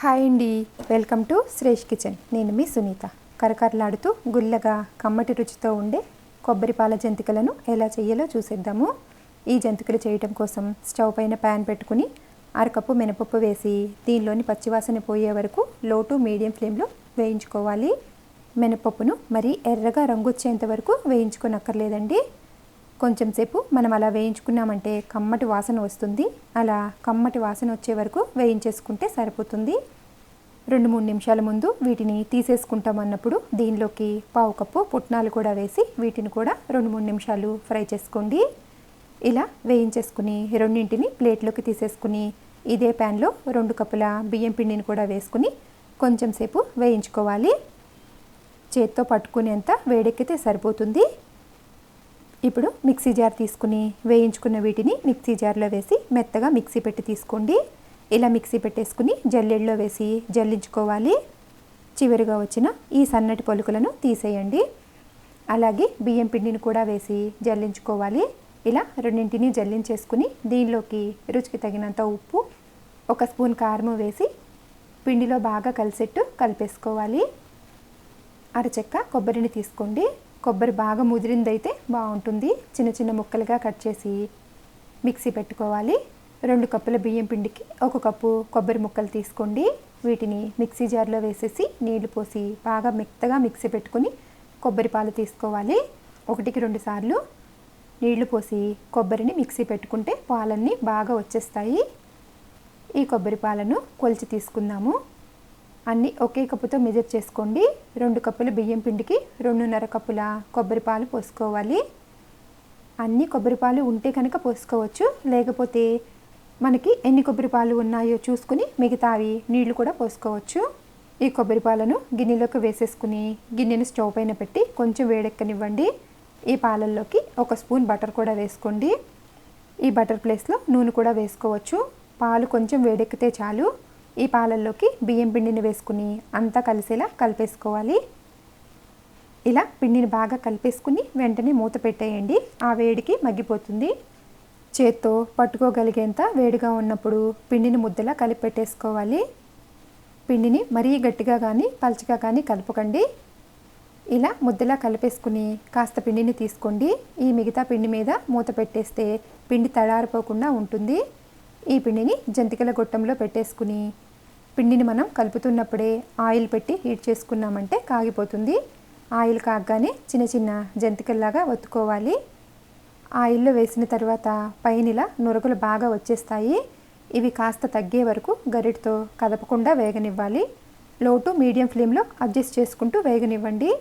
Hi అండి. Welcome to Shresh kitchen. నేను మీ సునీత. కరకరలాడుతూ గుల్లగా కమ్మటి రుచితో ఉండే కొబ్బరి పాల జంతికలను ఎలా చేయాలో చూసేద్దాము. ఈ జంతికలు చేయటం కోసం స్టవ్ పైన ప్యాన్ పెట్టుకుని అరకప్పు మినపప్పు వేసి దీనిలోని పచ్చివాసన పోయే వరకు లో టు మీడియం ఫ్లేమ్లో వేయించుకోవాలి. మినపప్పును మరి ఎర్రగా రంగు వచ్చేంత వరకు వేయించుకోనక్కర్లేదండి. కొంచెం సేపు మనం అలా వేయించుకున్నామంటే కమ్మటి వాసన వస్తుంది. అలా కమ్మటి వాసన వచ్చే వరకు వేయించేసుకుంటే సరిపోతుంది. రెండు మూడు నిమిషాల ముందు వీటిని తీసేసుకుంటాం అన్నప్పుడు దీనిలోకి పావు కప్పు పుట్నాలు కూడా వేసి వీటిని కూడా రెండు మూడు నిమిషాలు ఫ్రై చేసుకోండి. ఇలా వేయించేసుకుని రెండింటిని ప్లేట్లోకి తీసేసుకుని ఇదే ప్యాన్లో రెండు కప్పుల బియ్యం పిండిని కూడా వేసుకుని కొంచెం సేపు వేయించుకోవాలి. చేత్తో పట్టుకునేంత వేడెక్కితే సరిపోతుంది. ఇప్పుడు మిక్సీ జార్ తీసుకుని వేయించుకున్న వీటిని మిక్సీ జార్లో వేసి మెత్తగా మిక్సీ పెట్టి తీసుకోండి. ఇలా మిక్సీ పెట్టేసుకుని జల్లెడలో వేసి జల్లించుకోవాలి. చివరిగా వచ్చిన ఈ సన్నటి పలుకులను తీసేయండి. అలాగే బియ్యం పిండిని కూడా వేసి జల్లించుకోవాలి. ఇలా రెండింటిని జల్లించేసుకుని దీనిలోకి రుచికి తగినంత ఉప్పు ఒక స్పూన్ కారము వేసి పిండిలో బాగా కలిసేట్టు కలిపేసుకోవాలి. అరచెక్క కొబ్బరిని తీసుకోండి. కొబ్బరి బాగా ముదిరిందైతే బాగుంటుంది. చిన్న చిన్న ముక్కలుగా కట్ చేసి మిక్సీ పెట్టుకోవాలి. రెండు కప్పుల బియ్యం పిండికి ఒక కప్పు కొబ్బరి ముక్కలు తీసుకోండి. వీటిని మిక్సీ జార్లో వేసేసి నీళ్ళు పోసి బాగా మెత్తగా మిక్సీ పెట్టుకుని కొబ్బరి పాలు తీసుకోవాలి. ఒకటికి రెండు సార్లు నీళ్ళు పోసి కొబ్బరిని మిక్సీ పెట్టుకుంటే పాలన్నీ బాగా వచ్చేస్తాయి. ఈ కొబ్బరి పాలను కొలిచి తీసుకుందాము. అన్నీ ఒకే కప్పుతో మెజర్ చేసుకోండి. రెండు కప్పుల బియ్యం పిండికి రెండున్నర కప్పుల కొబ్బరి పాలు పోసుకోవాలి. అన్ని కొబ్బరి పాలు ఉంటే కనుక పోసుకోవచ్చు. లేకపోతే మనకి ఎన్ని కొబ్బరి పాలు ఉన్నాయో చూసుకుని మిగతావి నీళ్ళు కూడా పోసుకోవచ్చు. ఈ కొబ్బరి పాలను గిన్నెలోకి వేసేసుకుని గిన్నెను స్టవ్ పైన పెట్టి కొంచెం వేడెక్కనివ్వండి. ఈ పాలల్లోకి ఒక స్పూన్ బటర్ కూడా వేసుకోండి. ఈ బటర్ ప్లేస్లో నూనె కూడా వేసుకోవచ్చు. పాలు కొంచెం వేడెక్కితే చాలు. ఈ పాలల్లోకి బియ్యం పిండిని వేసుకుని అంతా కలిసేలా కలిపేసుకోవాలి. ఇలా పిండిని బాగా కలిపేసుకుని వెంటనే మూత పెట్టేయండి. ఆ వేడికి మగ్గిపోతుంది. చేత్తో పట్టుకోగలిగేంత వేడిగా ఉన్నప్పుడు పిండిని ముద్దలా కలిపి పెట్టేసుకోవాలి. పిండిని మరీ గట్టిగా కానీ పలచగా కానీ కలపకండి. ఇలా ముద్దలా కలిపేసుకుని కాస్త పిండిని తీసుకోండి. ఈ మిగతా పిండి మీద మూత పెట్టేస్తే పిండి తడారిపోకుండా ఉంటుంది. ఈ పిండిని జంతికల గొట్టంలో పెట్టేసుకుని పిండిని మనం కలుపుతున్నప్పుడే ఆయిల్ పెట్టి హీట్ చేసుకున్నామంటే కాగిపోతుంది. ఆయిల్ కాగానే చిన్న చిన్న జంతికల్లాగా ఒత్తుకోవాలి. ఆయిల్లో వేసిన తర్వాత పైన నురగలు బాగా వచ్చేస్తాయి. ఇవి కాస్త తగ్గే వరకు గరిటతో కదపకుండా వేగనివ్వాలి. లో టు మీడియం ఫ్లేమ్లో అడ్జస్ట్ చేసుకుంటూ వేగనివ్వండి.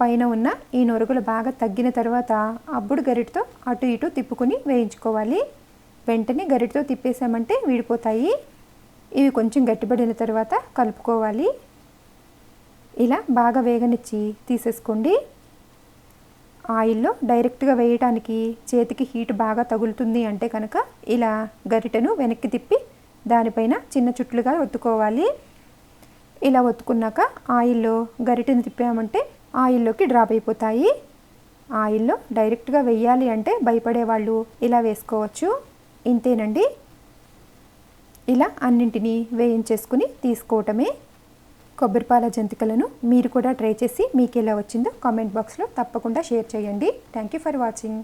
పైన ఉన్న ఈ నొరుగులు బాగా తగ్గిన తర్వాత అప్పుడు గరిటతో అటు ఇటు తిప్పుకుని వేయించుకోవాలి. వెంటనే గరిటతో తిప్పేసామంటే విడిపోతాయి. ఇవి కొంచెం గట్టిపడిన తర్వాత కలుపుకోవాలి. ఇలా బాగా వేగనిచ్చి తీసేసుకోండి. ఆయిల్లో డైరెక్ట్గా వేయటానికి చేతికి హీట్ బాగా తగులుతుంది అంటే కనుక ఇలా గరిటెను వెనక్కి తిప్పి దానిపైన చిన్న చుట్లుగా ఒత్తుకోవాలి. ఇలా ఒత్తుకున్నాక ఆయిల్లో గరిటెను తిప్పామంటే ఆయిల్లోకి డ్రాప్ అయిపోతాయి. ఆయిల్లో డైరెక్ట్గా వెయ్యాలి అంటే భయపడే వాళ్ళు ఇలా వేసుకోవచ్చు. ఇంతేనండి. ఇలా అన్నింటినీ వేయించేసుకుని తీసుకోవటమే కొబ్బరిపాల జంతికలను మీరు కూడా ట్రై చేసి మీకు ఎలా వచ్చిందో కామెంట్ బాక్స్లో తప్పకుండా షేర్ చేయండి. Thank you for watching.